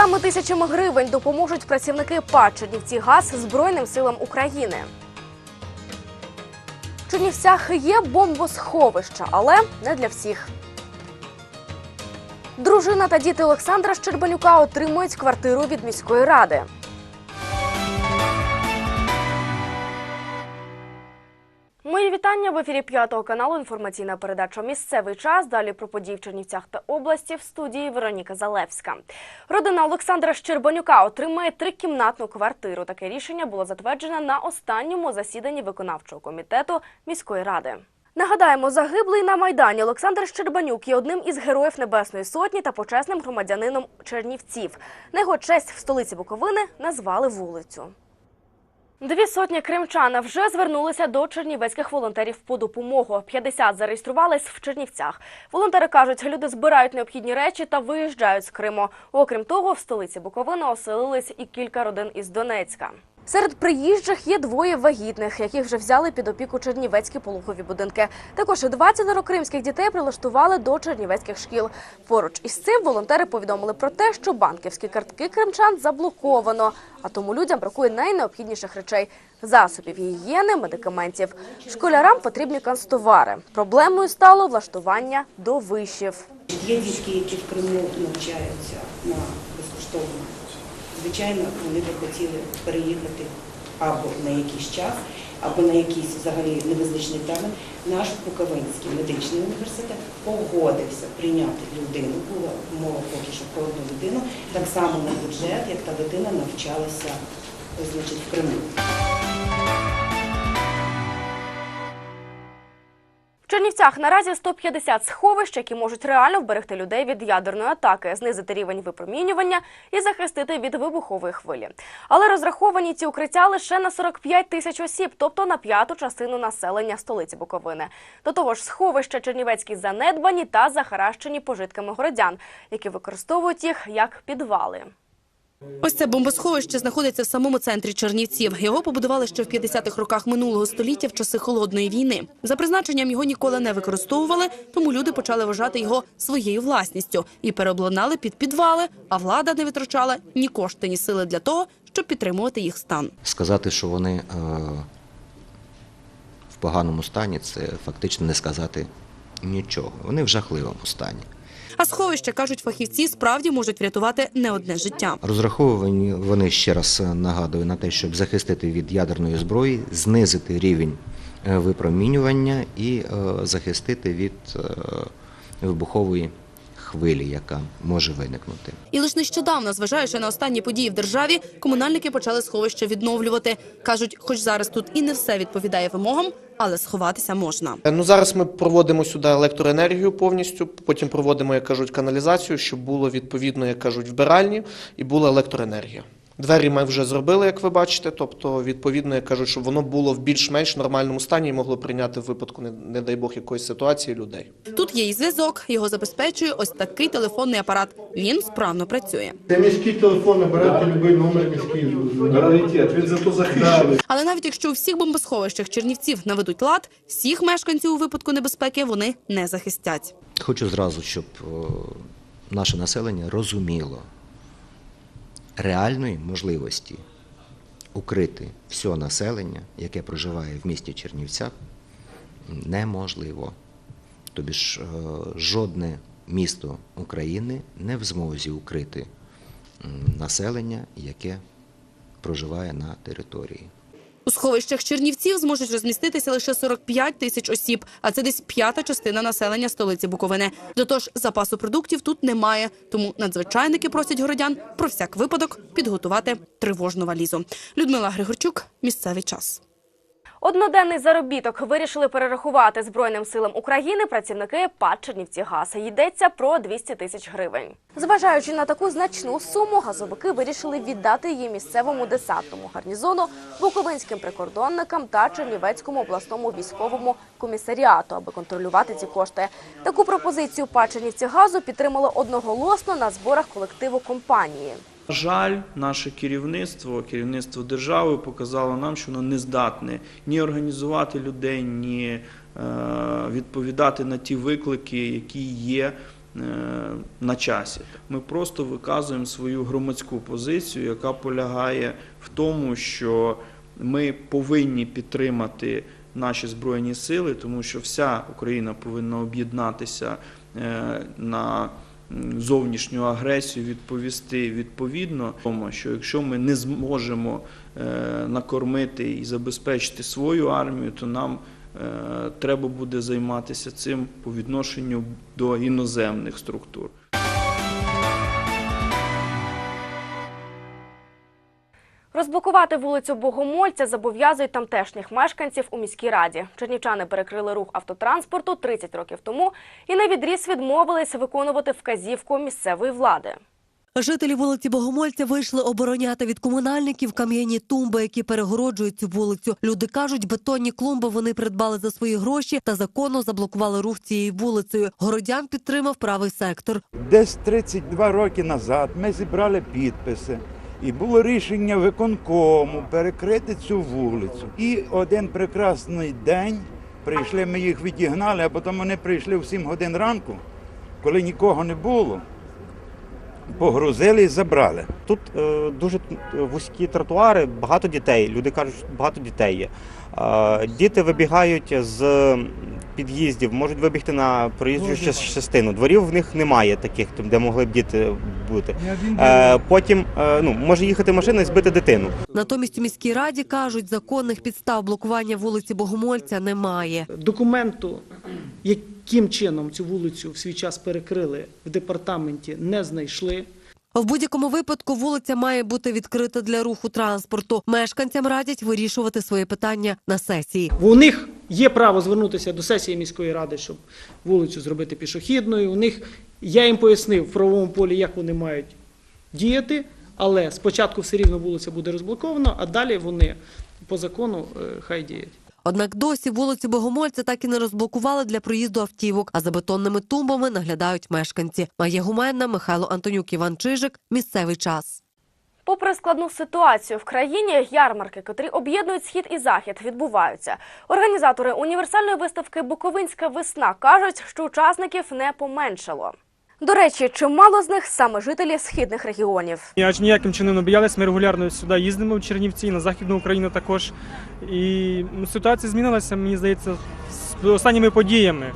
500 тисячами гривень допоможуть працівники ПАД Чернівці ГАЗ Збройним силам України. В Чернівцях є бомбосховища, але не для всіх. Дружина та діти Олександра Щербанюка отримують квартиру від міської ради. Вітання в ефірі п'ятого каналу. Інформаційна передача Місцевий час. Далі про події в Чернівцях та області в студії Вероніка Залевська. Родина Олександра Щербанюка отримає трикімнатну квартиру. Таке рішення було затверджене на останньому засіданні виконавчого комітету міської ради. Нагадаємо, загиблий на майдані Олександр Щербанюк є одним із героїв Небесної Сотні та почесним громадянином Чернівців. На його честь в столиці Буковини назвали вулицю. Дві сотні кримчан вже звернулися до чернівецьких волонтерів по допомогу. 50 зареєструвались в Чернівцях. Волонтери кажуть, люди збирають необхідні речі та виїжджають з Криму. Окрім того, в столиці Буковини оселились і кілька родин із Донецька. Серед приїжджих є двоє вагітних, яких вже взяли під опіку чернівецькі пологові будинки. Також 20 кримських дітей прилаштували до чернівецьких шкіл. Поруч із цим волонтери повідомили про те, що банківські картки кримчан заблоковано, а тому людям бракує найнеобхідніших речей засобів гігієни, медикаментів. Школярам потрібні канцтовари. Проблемою стало влаштування до вишів. Є дітки, які в Криму навчаються на. Звичайно, вони би хотіли переїхати або на якийсь час, або на якийсь взагалі невизначений термін. Наш Буковинський медичний університет погодився прийняти людину. Була мова поки що про одну людину, так само на бюджет, як та дитина навчалася значить, в Криму. Чернівцях наразі 150 сховищ, які можуть реально вберегти людей від ядерної атаки, знизити рівень випромінювання і захистити від вибухової хвилі. Але розраховані ці укриття лише на 45 тисяч осіб, тобто на п'яту частину населення столиці Буковини. До того ж, сховища чернівецькі занедбані та захаращені пожитками городян, які використовують їх як підвали. Ось це бомбосховище знаходиться в самому центрі Чернівців. Його побудували ще в 50-х роках минулого століття в часи холодної війни. За призначенням його ніколи не використовували, тому люди почали вважати його своєю власністю і переобладнали під підвали. А влада не витрачала ні кошти, ні сили для того, щоб підтримувати їх стан. Сказати, що вони е, в поганому стані, це фактично не сказати нічого. Вони в жахливому стані. А сховища кажуть фахівці, справді можуть врятувати не одне життя. Розраховані вони ще раз нагадую на те, щоб захистити від ядерної зброї, знизити рівень е, випромінювання і е, захистити від е, вибухової хвилі, яка може виникнути. І лише нещодавно, зважаючи на останні події в державі, комунальники почали сховище відновлювати. кажуть, хоч зараз тут і не все відповідає вимогам, але сховатися можна. Ну зараз ми проводимо сюди електроенергію повністю. Потім проводимо, як кажуть, каналізацію, щоб було відповідно, як кажуть, вбиральні, і була електроенергія. Двері ми вже зробили, як ви бачите. Тобто, відповідно, як кажуть, щоб воно було в більш-менш нормальному стані і могло прийняти в випадку, не, не дай Бог, якоїсь ситуації людей. Тут є і зв'язок. Його забезпечує ось такий телефонний апарат. Він справно працює. Це міський телефон, набирайте будь-який номер міський. Раритет, він зато захищений. Але навіть якщо у всіх бомбосховищах чернівців наведуть лад, всіх мешканців у випадку небезпеки вони не захистять. Хочу зразу, щоб е, наше населення розуміло реальної можливості укрити все населення, яке проживає в місті Чернівця, неможливо. Тобі ж е, жодне місто України не в змозі укрити населення, яке проживає на території. У сховищах чернівців зможуть розміститися лише 45 тисяч осіб, а це десь п'ята частина населення столиці Буковини. Ж, запасу продуктів тут немає, тому надзвичайники просять городян про всяк випадок підготувати тривожну валізу. Людмила Григорчук, місцевий час. Одноденний заробіток вирішили перерахувати Збройним силам України працівники ПАД Чернівці ГАЗ. Йдеться про 200 тисяч гривень. Зважаючи на таку значну суму, газовики вирішили віддати її місцевому десантному гарнізону, буковинським прикордонникам та Чернівецькому обласному військовому комісаріату, аби контролювати ці кошти. Таку пропозицію ПАД Чернівці ГАЗу підтримали одноголосно на зборах колективу компанії. На жаль, наше керівництво, керівництво держави показало нам, що воно не здатне ні організувати людей, ні е, відповідати на ті виклики, які є е, на часі. Ми просто виказуємо свою громадську позицію, яка полягає в тому, що ми повинні підтримати наші збройні сили, тому що вся Україна повинна об'єднатися е, на зовнішню агресію, відповісти відповідно, тому що якщо ми не зможемо е, накормити і забезпечити свою армію, то нам е, треба буде займатися цим по відношенню до іноземних структур. Розблокувати вулицю Богомольця зобов'язують тамтешніх мешканців у міській раді. Чернівчани перекрили рух автотранспорту 30 років тому і на відріз відмовились виконувати вказівку місцевої влади. Жителі вулиці Богомольця вийшли обороняти від комунальників кам'яні тумби, які перегороджують цю вулицю. Люди кажуть, бетонні клумби вони придбали за свої гроші та законно заблокували рух цією вулицею. Городян підтримав правий сектор. Десь 32 роки назад ми зібрали підписи. І було рішення виконкому перекрити цю вулицю. І один прекрасний день прийшли, ми їх відігнали, а потім вони прийшли в 7 годин ранку, коли нікого не було. Погрузили і забрали. Тут е, дуже вузькі тротуари, багато дітей. Люди кажуть, що багато дітей є. Діти вибігають з під'їздів, можуть вибігти на проїжджу частину. Дворів в них немає таких, де могли б діти бути. Е, потім е, ну, може їхати машина і збити дитину. Натомість у міській раді кажуть, законних підстав блокування вулиці Богомольця немає. Документу, яким чином цю вулицю в свій час перекрили в департаменті, не знайшли. В будь-якому випадку вулиця має бути відкрита для руху транспорту. Мешканцям радять вирішувати свої питання на сесії. У них є право звернутися до сесії міської ради, щоб вулицю зробити пішохідною. У них я їм пояснив в правовому полі, як вони мають діяти, але спочатку все рівно вулиця буде розблокована, а далі вони по закону е, хай діють. Однак досі вулицю Богомольця так і не розблокували для проїзду автівок, а за бетонними тумбами наглядають мешканці. Має гуменна Михайло Антонюк, Іван Чижик. Місцевий час. Попри складну ситуацію в країні, ярмарки, котрі об'єднують схід і захід, відбуваються. Організатори універсальної виставки Буковинська весна кажуть, що учасників не поменшало. До речі, чимало з них саме жителі східних регіонів. Я аж ніяким чином не боялись. Ми регулярно сюди їздимо в Чернівці, на Західну Україну також. І ситуація змінилася, мені здається, з останніми подіями.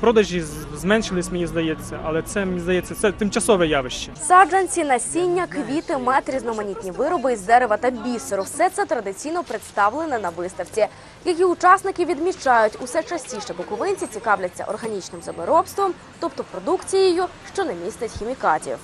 Продажі зменшились, мені здається, але це мені здається, це тимчасове явище. Саджанці, насіння, квіти, мед, різноманітні вироби із дерева та бісеру. Все це традиційно представлене на виставці. Її учасники відмічають, усе частіше буковинці цікавляться органічним землеробством, тобто продукцією, що не містить хімікатів.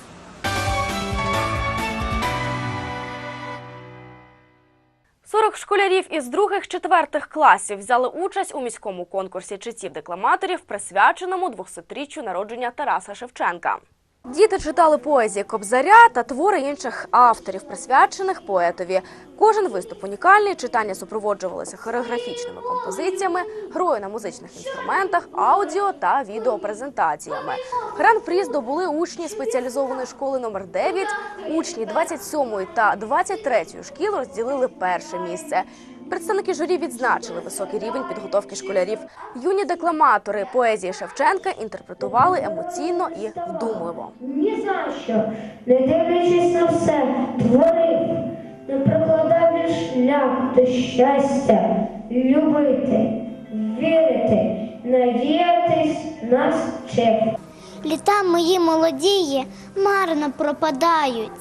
Сорок школярів із других-четвертих класів взяли участь у міському конкурсі читців-декламаторів, присвяченому 200-річчю народження Тараса Шевченка. Діти читали поезії Кобзаря та твори інших авторів, присвячених поетові. Кожен виступ унікальний, читання супроводжувалися хореографічними композиціями, грою на музичних інструментах, аудіо та відеопрезентаціями. Гран-прі здобули учні спеціалізованої школи номер 9 Учні 27-ї та 23-ї шкіл розділили перше місце. Представники журі відзначили високий рівень підготовки школярів. Юні декламатори поезії Шевченка інтерпретували емоційно і вдумливо. Ні за що, не дивлячись на все, творив, не прокладав він шлях до щастя, любити, вірити, надіятись нас вчив. Літа мої молодії марно пропадають,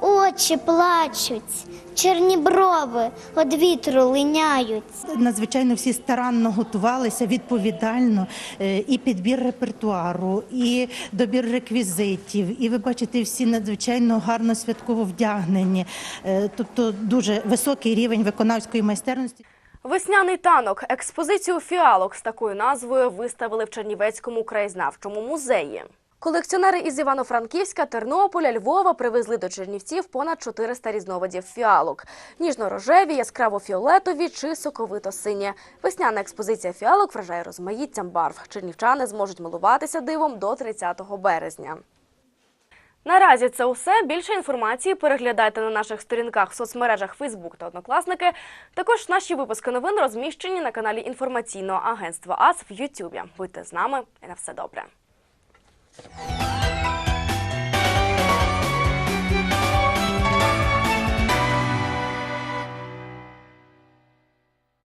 очі плачуть, чорні брови од вітру линяють. Надзвичайно всі старанно готувалися відповідально е, і підбір репертуару, і добір реквізитів. І ви бачите, всі надзвичайно гарно святково вдягнені. Е, Тобто дуже високий рівень виконавської майстерності. Весняний танок. Експозицію фіалок з такою назвою виставили в Чернівецькому краєзнавчому музеї. Колекціонери із Івано-Франківська, Тернополя, Львова привезли до Чернівців понад 400 різновидів фіалок. Ніжно-рожеві, яскраво-фіолетові чи соковито-сині. Весняна експозиція фіалок вражає розмаїттям барв. Чернівчани зможуть милуватися дивом до 30 березня. Наразі це усе. Більше інформації переглядайте на наших сторінках в соцмережах Facebook та Однокласники. Також наші випуски новин розміщені на каналі інформаційного агентства АС в Ютубі. Будьте з нами і на все добре. Thank you.